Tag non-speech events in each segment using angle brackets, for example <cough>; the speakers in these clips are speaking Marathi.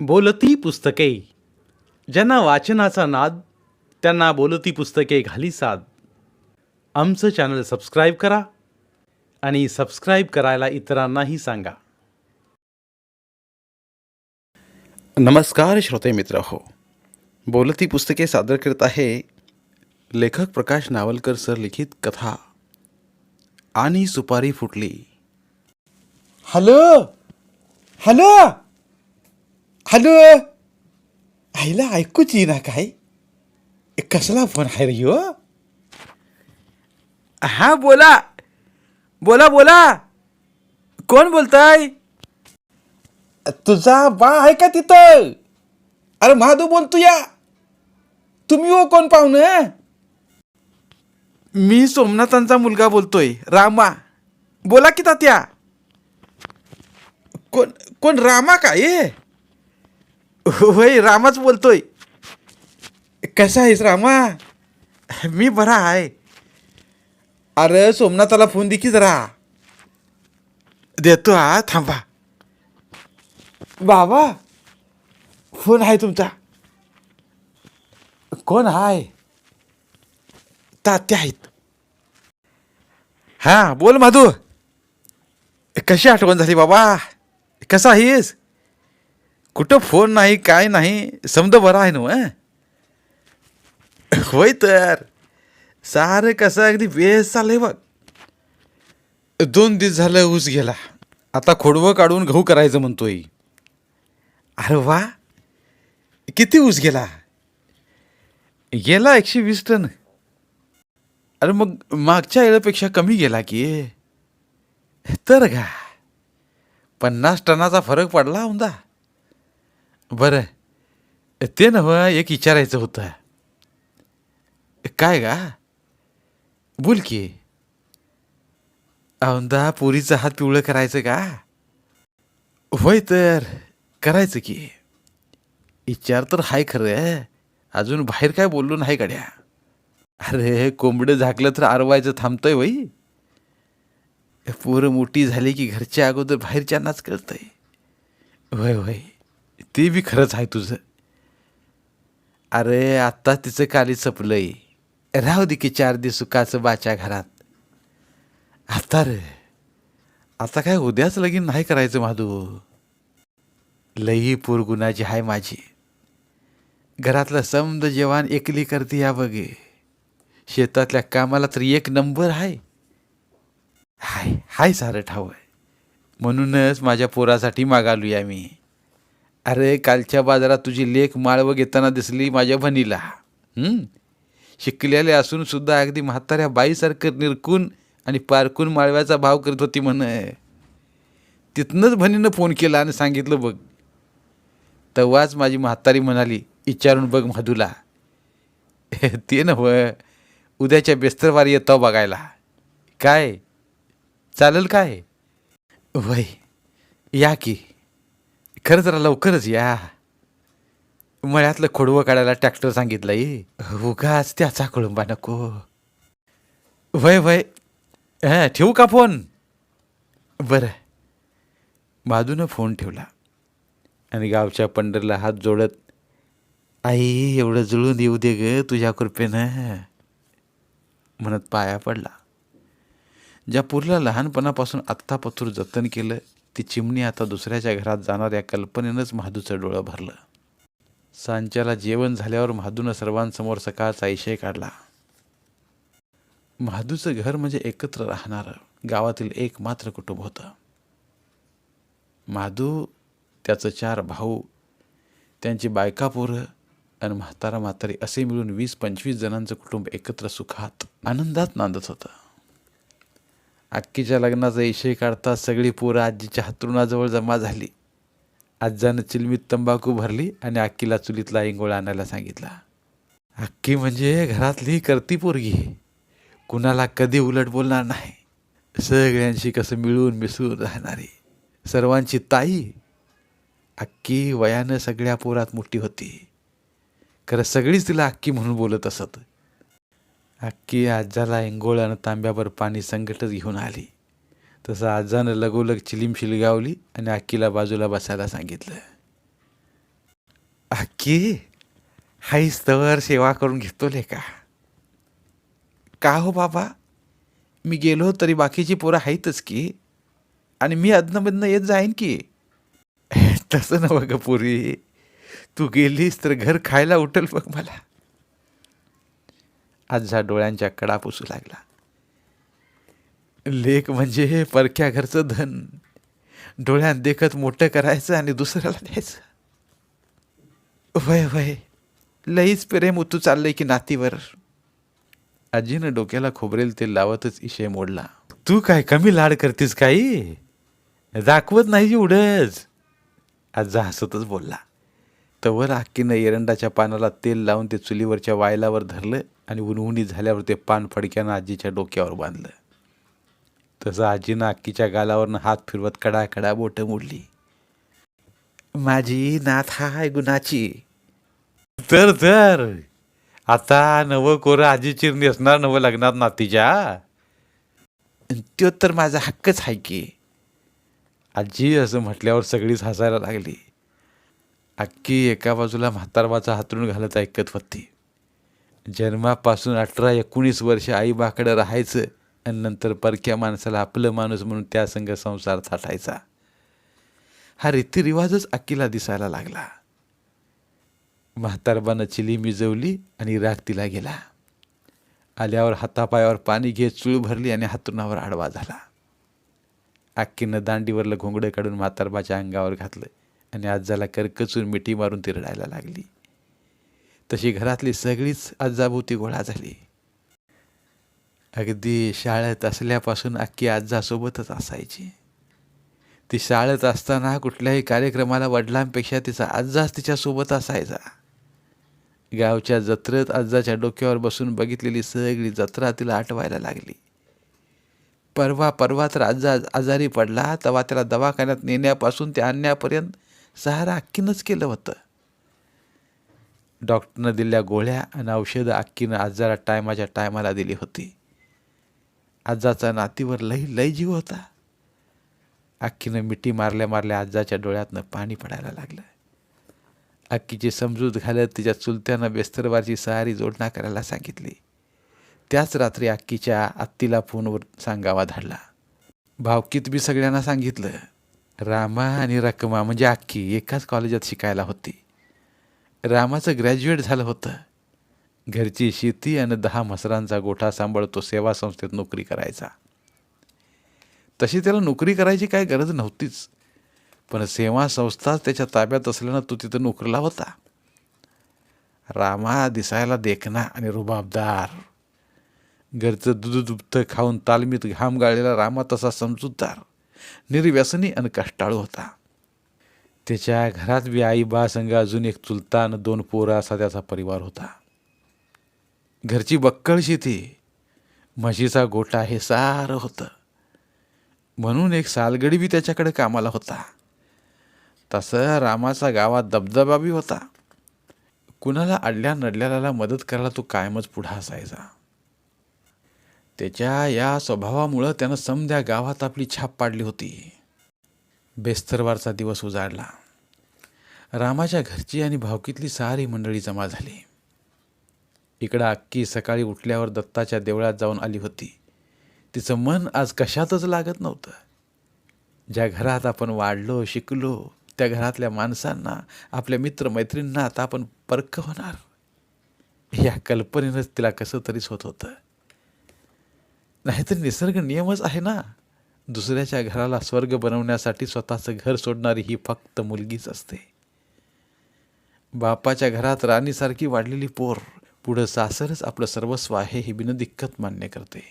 बोलती पुस्तके. ज्यांना वाचनाचा नाद त्यांना बोलती पुस्तके घाली साद. आमचं चॅनल सबस्क्राईब करा आणि सबस्क्राईब करायला इतरांनाही सांगा. नमस्कार श्रोते मित्र हो. बोलती पुस्तके सादर करत आहे लेखक प्रकाश नावलकर सर लिखित कथा आणि सुपारी फुटली. हॅलो? हॅलो? हॅलो आईला ऐकूच येईना काय कसला फोन आहे रे ह्यो हा बोला बोला बोला कोण बोलताय तुझा बा आहे का तिथं अरे महादू बोलतो या तुम्ही हो कोण पाहुणं मी सोमनाथांचा मुलगा बोलतोय रामा बोला की तात्या कोण कोण रामा काय होय रामाच बोलतोय. कसा आहेस रामा? मी बरा आहे. अरे सोमनाथाला फोन दे की जरा. देतो हा थांबा. बाबा फोन आहे तुमचा. कोण आहे तात्या आहेत. हा बोल माधू. कशी आठवण झाली बाबा? कसा आहेस? कुठं फोन नाही काय नाही समजा बरं आहे ना होय तर सारं कसं अगदी बेस चाललंय बघ. दोन दिवस झालं ऊस गेला. आता खोडवं काढून गहू करायचं म्हणतोय. अरे वा. किती ऊस गेला? गेला एकशे वीस टन. अरे मग मागच्या वेळेपेक्षा कमी गेला की? तर का पन्नास टनाचा फरक पडला औंदा बरं. ते नव एक विचारायचं होतं. काय का बोल की. औंदा पोरीचा हात पिवळं करायचं का? होय तर करायचं की. विचार तर हाय खरं अजून बाहेर काय बोललो नाही गड्या. अरे कोंबडं झाकलं तर आरवायचं थांबतंय वई पोरं मोठी झाली की घरच्या अगोदर बाहेरच्यांनाच कळतंय. होय वय ते बी खरंच आहे तुझं. अरे आत्ता तिचं काली सपलंय. राहू दे की चार दिवस सुखाचं बाच्या घरात. आता रे. आता काय उद्याच लगीन नाही करायचं माधू. लई गुणाची हाय माझी. घरातलं समद जेवण एकली करते या बघे. शेतातल्या कामाला तर एक नंबर आहे हाय हाय सारं ठाव आहे. म्हणूनच माझ्या पोरासाठी मागालूया मी अरे कालच्या बाजारात तुझी लेख माळवं घेताना दिसली माझ्या भणीला शिकलेले असूनसुद्धा अगदी म्हाताऱ्या बाईसारखं निरकून आणि पारकून माळव्याचा भाव करत होती म्हण. तिथनंच भनीनं फोन केला आणि सांगितलं बघ तेव्हाच माझी म्हातारी म्हणाली विचारून बघ मधूला. ते नव उद्याच्या बेस्तरवारी येतो बघायला. काय? चालेल काय? वय या की. खरं जरा लवकरच या. मळ्यातलं खोडवं काढायला ट्रॅक्टर सांगितलंय उगाच त्याचा कळंबा नको. वय वय. हां ठेवू का फोन? बरं. बाजूनं फोन ठेवला. आणि गावच्या पंढरला हात जोडत आई एवढं जुळून येऊ दे ग तुझ्या कृपेनं. म्हणत पाया पडला. ज्या पुरला लहानपणापासून आत्तापतूर जतन केलं ती चिमणी आता दुसऱ्याच्या घरात जाणाऱ्या कल्पनेनंच महादूचं डोळं भरलं. सांच्याला जेवण झाल्यावर महादूनं सर्वांसमोर सकाळचा इशय काढला. महादूचं घर म्हणजे एकत्र राहणारं गावातील एकमात्र कुटुंब होतं. महादू त्याचं चार भाऊ त्यांची बायका पोरं आणि म्हातारा म्हातारी असे मिळून वीस पंचवीस जणांचं कुटुंब एकत्र सुखात आनंदात नांदत होतं. अक्कीच्या लग्नाचा इशय काढता सगळी पोरं आजीच्या हातरुणाजवळ जमा झाली. आज्जानं चिलमीत तंबाखू भरली आणि अक्कीला चुलीतला इंगोळा आणायला सांगितला. अक्की म्हणजे घरातली करती पोरगी. कुणाला कधी उलट बोलणार नाही. सगळ्यांशी कसं मिळून मिसळून राहणारी. सर्वांची ताई. अक्की वयानं सगळ्या पोरात मोठी होती. खरं सगळीच तिला अक्की म्हणून बोलत असत. अक्की आजाला इंगोळ आणि तांब्यावर पाणी संकटच घेऊन आली. तसं आजानं लगोलग चिलीम शिलगावली आणि अक्कीला बाजूला बसायला सांगितलं. अक्की हाई तवर सेवा करून घेतो ले का? का हो बाबा? मी गेलो तरी बाकीची पोरं आहेतच की. आणि मी अदनमधनं येत जाईन की. <laughs> तसं नवं ग पुरी. तू गेलीस तर घर खायला उठल बघ मला. आजचा डोळ्यांच्या कडा पुसू लागला. लेख म्हणजे हे परक्या घरचं धन. डोळ्यात देखत मोठं करायचं आणि दुसऱ्याला द्यायचं. वय वय. लईच प्रेम उतू चाललंय की नातीवर. आजीनं डोक्याला खोबरेल तेल लावतच इशय मोडला. तू काय कमी लाड करतीस काही? दाखवत नाही एवढंच. आजा हसतच बोलला. तवर अक्कीनं एरंडाच्या पानाला तेल लावून ते चुलीवरच्या वायलावर धरलं आणि उन्हुणी झाल्यावर ते पान फडक्यानं आजीच्या डोक्यावर बांधलं. तसं आजीनं अक्कीच्या गालावरनं हात फिरवत कडा कडा बोटं मोडली. माझी नाथ हाय गुणाची. तर तर. आता नवं कोरं आजी चिरणी असणार नवं लग्नात नातीच्या. त्यो तर माझा हक्कच आहे की. आजी असं म्हटल्यावर सगळीच हसायला लागली. अख्खी एका बाजूला म्हातारबाचा हातरून घालत ऐकत होती. जन्मापासून अठरा एकोणीस वर्ष आईबाकडं राहायचं आणि नंतर परक्या माणसाला आपलं माणूस म्हणून त्या संघ संसार थाटायचा हा रीतिरिवाजच अक्कीला दिसायला लागला. म्हातारबानं चिली मिजवली आणि राग तिला गेला. आल्यावर हातापायावर पाणी घेत चूळ भरली आणि हातरुणावर आडवा झाला. अक्कीनं दांडीवरलं घोंगडं काढून म्हातारबाच्या अंगावर घातलं. आणि आजाला करकचून मिठी मारून ती रडायला लागली. तशी घरातली सगळीच आजाभोवती गोळा झाली. अगदी शाळेत असल्यापासून अख्खी आजासोबतच असायची. ती शाळेत असताना कुठल्याही कार्यक्रमाला वडिलांपेक्षा तिचा आजाच तिच्यासोबत असायचा. गावच्या जत्रेत आजाच्या डोक्यावर बसून बघितलेली सगळी जत्रा तिला आठवायला लागली. परवा परवा तर आजा आजारी पडला तेव्हा त्याला दवाखान्यात नेण्यापासून ते आणण्यापर्यंत सहारा अक्कीनंच केलं होतं. डॉक्टरनं दिलेल्या गोळ्या आणि औषधं अक्कीनं आजाला टायमाच्या टायमाला दिली होती. आजाचा नातीवर लई लई जीव होता. अक्कीनं मिठी मारल्या मारल्या आजाच्या डोळ्यातनं पाणी पडायला लागलं. अक्कीची समजूत घालत तिच्या चुलत्यानं बेस्तरवारची सहारी जोडणा करायला सांगितली. त्याच रात्री अक्कीच्या आत्तीला फोनवर सांगावा धाडला. भावकीत बी सगळ्यांना सांगितलं. रामा आणि रकमा म्हणजे अख्खी एकाच कॉलेजात शिकायला होती. रामाचं ग्रॅज्युएट झालं होतं. घरची शेती आणि दहा मसरांचा गोठा सांभाळतो सेवा संस्थेत नोकरी करायचा. तशी त्याला नोकरी करायची काय गरज नव्हतीच. पण सेवा संस्थाच त्याच्या ताब्यात असल्यानं तो तिथं नोकरीला होता. रामा दिसायला देखना आणि रुबाबदार. घरचं दूध दुभतं खाऊन तालमीत घाम गाळलेला रामा तसा समजूतदार. निर्व्यसनी आणि कष्टाळू होता. त्याच्या घरात बी आई बा संग अजून एक चुलतान दोन पोरं असा त्याचा परिवार होता. घरची बक्कळ शेती म्हशीचा गोटा हे सारं होतं. म्हणून एक सालगडी बी त्याच्याकडे कामाला होता. तसं रामाचा गावात दबदबा बी होता. कुणाला अडल्या नडल्याला मदत करायला तो कायमच पुढा असायचा. त्याच्या या स्वभावामुळं त्यानं समध्या गावात आपली छाप पाडली होती. बेस्तरवारचा दिवस उजाडला. रामाच्या घरची आणि भावकीतली सारी मंडळी जमा झाली. इकडं अक्की सकाळी उठल्यावर दत्ताच्या देवळात जाऊन आली होती. तिचं मन आज कशातच लागत नव्हतं. ज्या घरात आपण वाढलो शिकलो त्या घरातल्या माणसांना आपल्या मित्रमैत्रींना आता आपण परक होणार. या कल्पनेनंच तिला कसं तरीच होत होतं. नाहीतर निसर्ग नियमच आहे ना. दुसऱ्याच्या घराला स्वर्ग बनवण्यासाठी स्वतःचं घर सोडणारी ही फक्त मुलगीच असते. बापाच्या घरात राणीसारखी वाढलेली पोर पुढं सासरच आपलं सर्वस्व आहे ही बिनदिक्कत मान्य करते.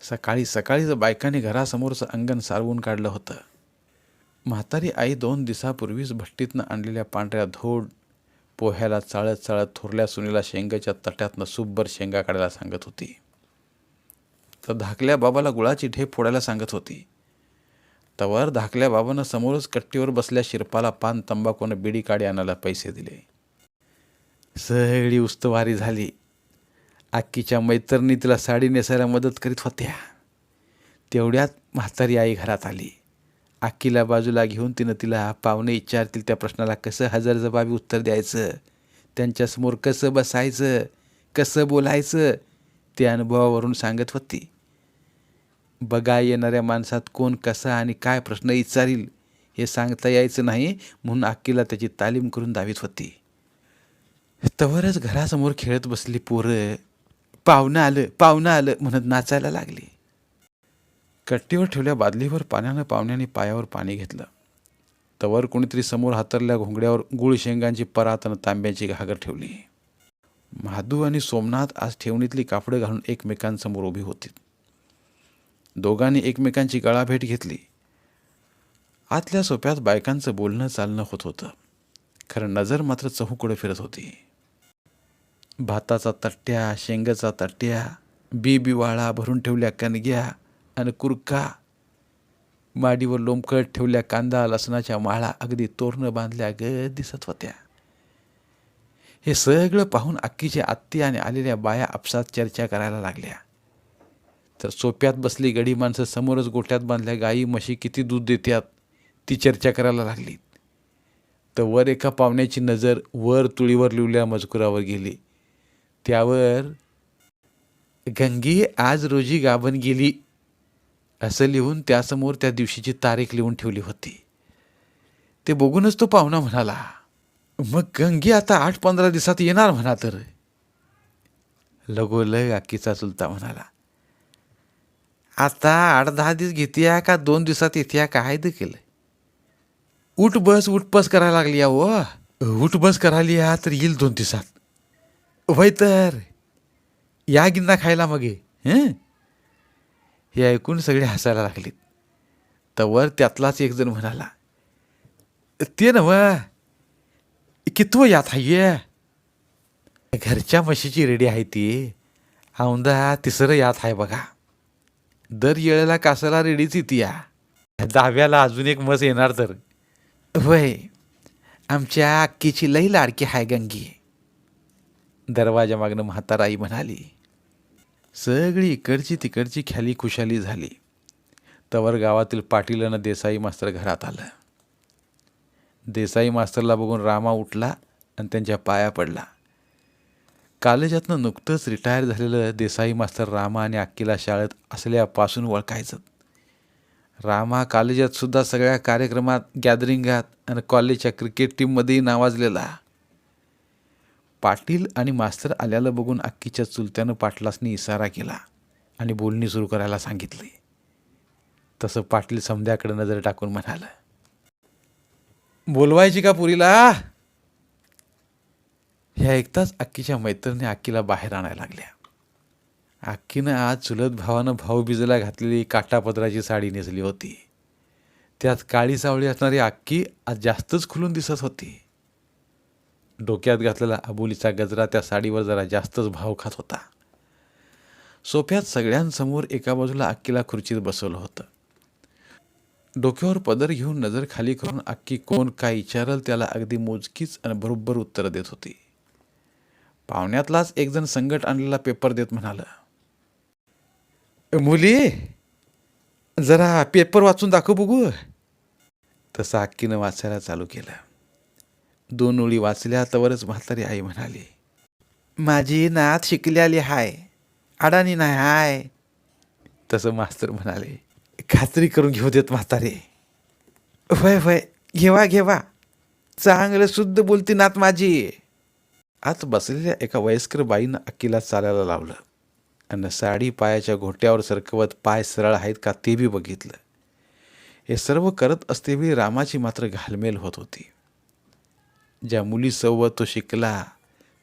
सकाळी सकाळीच बायकाने घरासमोरचं अंगण सारवून काढलं होतं. म्हातारी आई दोन दिवसापूर्वीच भट्टीतनं आणलेल्या पांढऱ्या धोड पोह्याला चाळत चाळत थोरल्या सुनीला शेंगाच्या तट्यातनं सुब्बर शेंगा काढायला सांगत होती. तर धाकल्या बाबाला गुळाची ढेप फोडायला सांगत होती. तवर धाकल्या बाबानं समोरच कट्टीवर बसल्या शिरपाला पान तंबाखूनं बिडी काडी आणायला पैसे दिले. सगळी उस्तवारी झाली. आक्कीच्या मैत्रिणी तिला साडी नेसायला मदत करीत होत्या. तेवढ्यात म्हातारी आई घरात आली. आक्कीला बाजूला घेऊन तिनं तिला पाहुणे विचारतील त्या प्रश्नाला कसं हजरजबाबी उत्तर द्यायचं? त्यांच्यासमोर कसं बसायचं? कसं बोलायचं? ते अनुभवावरून सांगत होती. बघा येणाऱ्या माणसात कोण कसा आणि काय प्रश्न विचारील हे सांगता यायचं नाही म्हणून अक्कीला त्याची तालीम करून दावीत होती. तवरच घरासमोर खेळत बसली पोरं. पाहुणं आलं पाहुणं आलं म्हणत नाचायला लागली. कट्टीवर ठेवल्या बादलीवर पाण्यानं पाहुण्याने पायावर पाणी घेतलं. तवर कोणीतरी समोर हातरल्या घोंगड्यावर गुळ शेंगांची परात आणि तांब्याची घागर ठेवली. महादू आणि सोमनाथ आज ठेवणीतली कापडं घालून एकमेकांसमोर उभी होती दोघांनी एकमेकांची गळाभेट घेतली. आतल्या सोप्यात बायकांचं बोलणं चालणं होत होतं. खरं नजर मात्र चहूकडे फिरत होती. भाताचा तट्ट्या शेंगाचा तट्ट्या बी बिवाळा भरून ठेवल्या कणग्या आणि कुरका. माडीवर लोंबकट ठेवल्या कांदा लसणाच्या माळा अगदी तोरणं बांधल्या ग दिसत होत्या. हे सगळं पाहून अक्कीची आत्ती आणि आलेल्या बाया आपसात चर्चा करायला लागल्या. तर सोप्यात बसली गडी माणसं समोरच गोठ्यात बांधल्या गाई म्हशी किती दूध देतात ती चर्चा करायला लागली. तर वर एका पाहुण्याची नजर वर तुळीवर लिवल्या मजकुरावर गेली. त्यावर गंगी आज रोजी गाभण गेली असं लिहून त्यासमोर त्या दिवशीची तारीख लिहून ठेवली होती. ते बघूनच तो पाहुणा म्हणाला मग गंगी आता आठ पंधरा दिवसात येणार म्हणा तर. लगोलग आकीचा चुलता म्हणाला आता आठ दहा दिवस घेते का? दोन दिवसात येते काय केलं उठ बस उठ बस करायला लागली या हो उठ बस करायली या तर येईल दोन दिवसात. वय तर. या गिन्ना खायला मग हं? हे ऐकून सगळे हसायला लागलीत. तवर त्यातलाच एक जण म्हणाला ते नव कितवं यात हाय घरच्या म्हशीची रेडी आहे ती. औंदा तिसरं यात आहे बघा. दर येळेला कासाला रेडीच येते या. दहाव्याला अजून एक मस येणार तर. वय आमच्या अक्कीची लई लाडकी हाय गंगी. दरवाजा मागणं म्हाताराई म्हणाली. सगळी इकडची तिकडची ख्याली खुशाली झाली. तवर गावातील पाटील आणि देसाई मास्तर घरात आलं. देसाई मास्तरला बघून रामा उठला आणि त्यांच्या पाया पडला. कॉलेजातनं नुकतंच रिटायर झालेलं देसाई मास्तर रामा आणि अक्कीला शाळेत असल्यापासून ओळखायचं. रामा कॉलेजात सुद्धा सगळ्या कार्यक्रमात गॅदरिंगात आणि कॉलेजच्या क्रिकेट टीममध्येही नावाजलेला. पाटील आणि मास्तर आल्याला बघून अक्कीच्या चुलत्यानं पाटलासनी इशारा केला आणि बोलणी सुरू करायला सांगितली. तसं पाटील समध्याकडे नजर टाकून म्हणालं बोलवायची का पुरीला? हे ऐकताच अक्कीच्या मैत्रिणी अक्कीला बाहेर आणायला लागल्या. अक्कीनं आज चुलत भावानं भाऊबीजेला घातलेली काटापदराची साडी नेसली होती. त्यात काळी सावळी असणारी अक्की आज जास्तच खुलून दिसत होती. डोक्यात घातलेला अबोलीचा गजरा त्या साडीवर जरा जास्तच भाव खात होता. सोफ्यात सगळ्यांसमोर एका बाजूला अक्कीला खुर्चीत बसवलं होतं. डोक्यावर पदर घेऊन नजर खाली करून अक्की कोण काय विचारल त्याला अगदी मोजकीच आणि बरोबर उत्तरं देत होती. पाहुण्यातलाच एकजण संकट आणलेला पेपर देत म्हणाला मुली जरा पेपर वाचून दाखव बघू. तसं अक्कीनं वाचायला चालू केलं. दोन ओळी वाचल्या तवरच म्हातारी आई म्हणाली माझी नात शिकल्याली हाय अडाणी नाही हाय. तसं मास्तर म्हणाले खात्री करून घेऊ देत म्हातारे. होय वय घेवा घेवा. चांगलं शुद्ध बोलती नात माझी. आत बसलेल्या एका वयस्कर बाईनं अक्कीला चालायला लावलं. आणि साडी पायाच्या घोट्यावर सरकवत पाय सरळ आहेत का ते बी बघितलं. हे सर्व करत असतेवेळी रामाची मात्र घालमेल होत होती. ज्या मुलीसोबत तो शिकला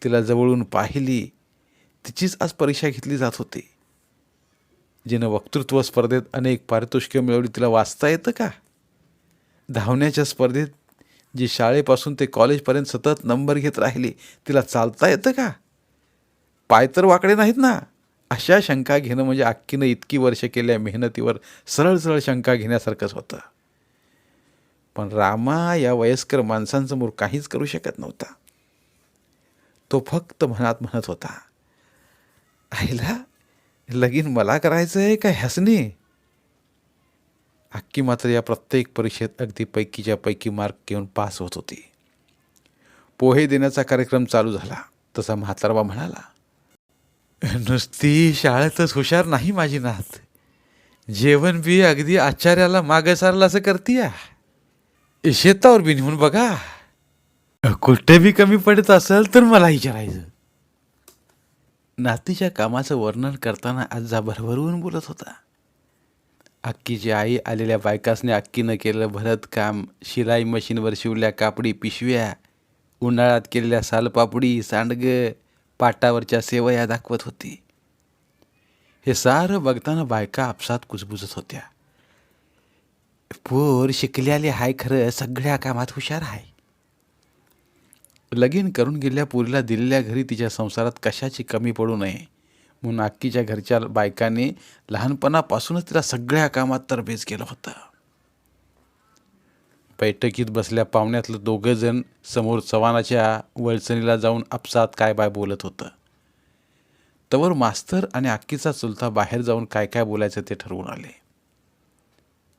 तिला जवळून पाहिली तिचीच आज परीक्षा घेतली जात होती. जिनं वक्तृत्व स्पर्धेत अनेक पारितोषिकं मिळवली तिला वाचता येतं का? धावण्याच्या स्पर्धेत जी शाळेपासून ते कॉलेजपर्यंत सतत नंबर घेत राहिली तिला चालता येतं का? पाय तर वाकडे नाहीत ना. अशा शंका घेणं म्हणजे अक्कीनं इतकी वर्ष केल्या मेहनतीवर सरळ सरळ शंका घेण्यासारखंच होतं. पण रामा या वयस्कर माणसांसमोर काहीच करू शकत नव्हता. तो फक्त मनात म्हणत होता आईला लगीन मला करायचं आहे का ह्यासने? अक्की मात्र या प्रत्येक परीक्षेत अगदी पैकीच्या पैकी मार्क घेऊन पास होत होती. पोहे देण्याचा कार्यक्रम चालू झाला तसा म्हातारबा म्हणाला नुसती शाळेतच हुशार नाही माझी नात. जेवण बी अगदी आचार्याला मागे सारलं असं करतीया. शेतावर बी नेऊन बघा. कुठे बी कमी पडत असेल तर मला विचारायचं. नातीच्या कामाचं वर्णन करताना आजा भरभरून बोलत होता. अक्कीची आई आलेल्या बायकासने अक्कीनं केलं भरतकाम शिलाई मशीनवर शिवल्या कापडी पिशव्या उन्हाळ्यात केलेल्या सालपापडी सांडगं पाटावरच्या सेवया दाखवत होती. हे सारं बघताना बायका आपसात कुजबुजत होत्या. पोर शिकल्याले हाय खरं सगळ्या कामात हुशार आहे लगीन करून गेल्या पोरीला दिलेल्या घरी तिच्या संसारात कशाची कमी पडू नये. म्हणून अक्कीच्या घरच्या बायकाने लहानपणापासूनच तिला सगळ्या कामात तरबेज केलं होतं. बैठकीत बसल्या पाहुण्यातलं दोघं जण समोर चव्हाणाच्या वळचणीला जाऊन आपसात काय बाय बोलत होतं. तवर मास्तर आणि अक्कीचा चुलता बाहेर जाऊन काय काय बोलायचं ते ठरवून आले.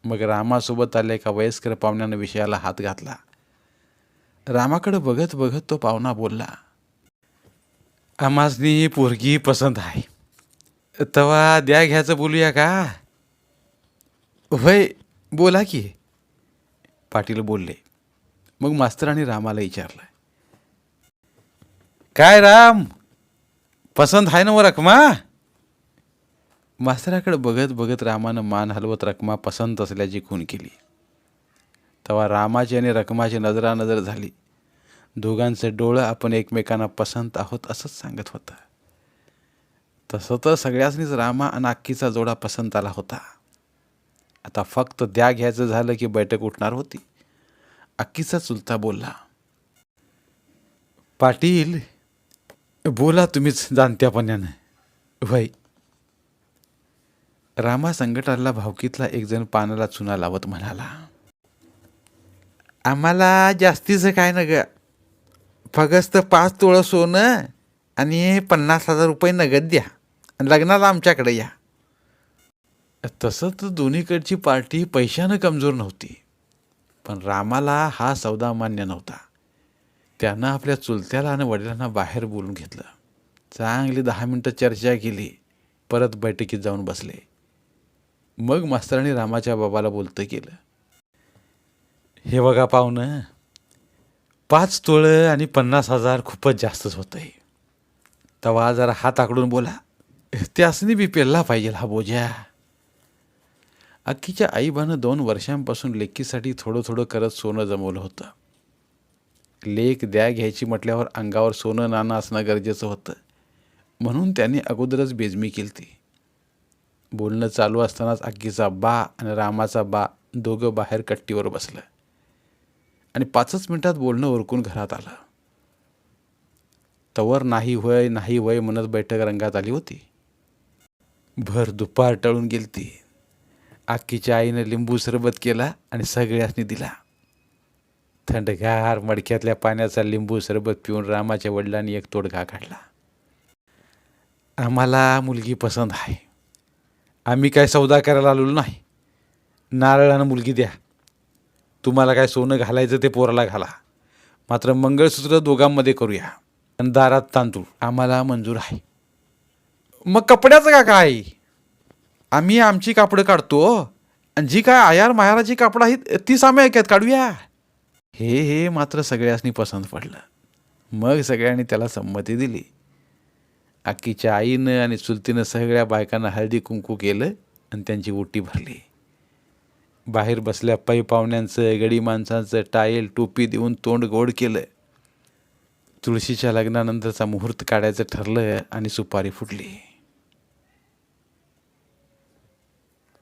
मग रामासोबत आल्या एका वयस्कर पाहुण्यानं विषयाला हात घातला. रामाकडे बघत बघत तो पाहुणा बोलला आमासनी पोरगी पसंत आहे. तवा द्या घ्यायचं बोलूया का? होय बोला की. पाटील बोलले. मग मास्तरांनी रामाला विचारलं. काय राम? पसंत आहे ना व रकमा मास्तराकडे बघत बघत रामानं मान हलवत रकमा पसंत असल्याची खून केली. तेव्हा रामाची आणि रकमाची नजरानजर झाली. दोघांचं डोळं आपण एकमेकांना पसंत आहोत असंच सांगत होतं. तसं तर सगळ्यासनीच रामा आणि अक्कीचा जोडा पसंत आला होता. आता फक्त द्या घ्यायचं झालं की बैठक उठणार होती. अक्कीचा चुलता बोलला पाटील बोला तुम्हीच जाणत्यापणानं. वय रामा संकटाला भावकीतला एकजण पानाला चुना लावत म्हणाला आम्हाला जास्तीचं काय न ग फगस्त पाच तोळं सोनं आणि पन्नास हजार रुपये नगद द्या. लग्नाला आमच्याकडे या. तसं तर दोन्हीकडची पार्टी पैशानं कमजोर नव्हती. पण रामाला हा सौदा मान्य नव्हता. त्यानं आपल्या चुलत्याला आणि वडिलांना बाहेर बोलून घेतलं. चांगली दहा मिनटं चर्चा केली. परत बैठकीत जाऊन बसले. मग मास्तरांनी रामाच्या बाबाला बोलतं केलं. हे बघा पाहुणं पाच तोळं आणि पन्नास हजार खूपच जास्तच होतं आहे तेव्हा जरा हात आकडून बोला. त्यासनी बी पेलला पाहिजे हा बोजा अक्कीच्या आईबानं दोन वर्षांपासून लेकीसाठी थोडं थोडं करत सोनं जमवलं होतं लेक द्या घ्यायची म्हटल्यावर अंगावर सोनं नाणं असणं गरजेचं होतं म्हणून त्यांनी अगोदरच बेजमी केली ती बोलणं चालू असतानाच अक्कीचा बा आणि रामाचा बा दोघं बाहेर कट्टीवर बसलं आणि पाचच मिनिटात बोलणं उरकून घरात आलं तवर नाही वय नाही वय म्हणत बैठक रंगात आली होती भर दुपार टळून गेलती आक्कीच्या आईनं लिंबू सरबत केला आणि सगळ्यासनी दिला. थंडगार मडक्यातल्या पाण्याचा लिंबू सरबत पिऊन रामाच्या वडिलांनी एक तोडगा काढला. आम्हाला मुलगी पसंत आहे. आम्ही काय सौदा करायला आलेलो नाही. नारळानं मुलगी द्या. तुम्हाला काय सोनं घालायचं ते पोराला घाला. मात्र मंगळसूत्र दोघांमध्ये करूया. आणि दारात तांदूळ. आम्हाला मंजूर आहे. मग कपड्याचं का काय? आम्ही आमची कापडं काढतो आणि जी काय आयार मायाराची कापडं आहेत ती आम्ही ऐकत काढूया. हे हे मात्र सगळ्यांनी पसंत पडलं. मग सगळ्यांनी त्याला संमती दिली. अक्कीच्या आईनं आणि चुलतीनं सगळ्या बायकांना हळदी कुंकू केलं आणि त्यांची ओटी भरली. बाहेर बसल्या पै पाहुण्यांचं गडी माणसांचं टायल टोपी देऊन तोंड गोड केलं. तुळशीच्या लग्नानंतरचा मुहूर्त काढायचं ठरलं आणि सुपारी फुटली.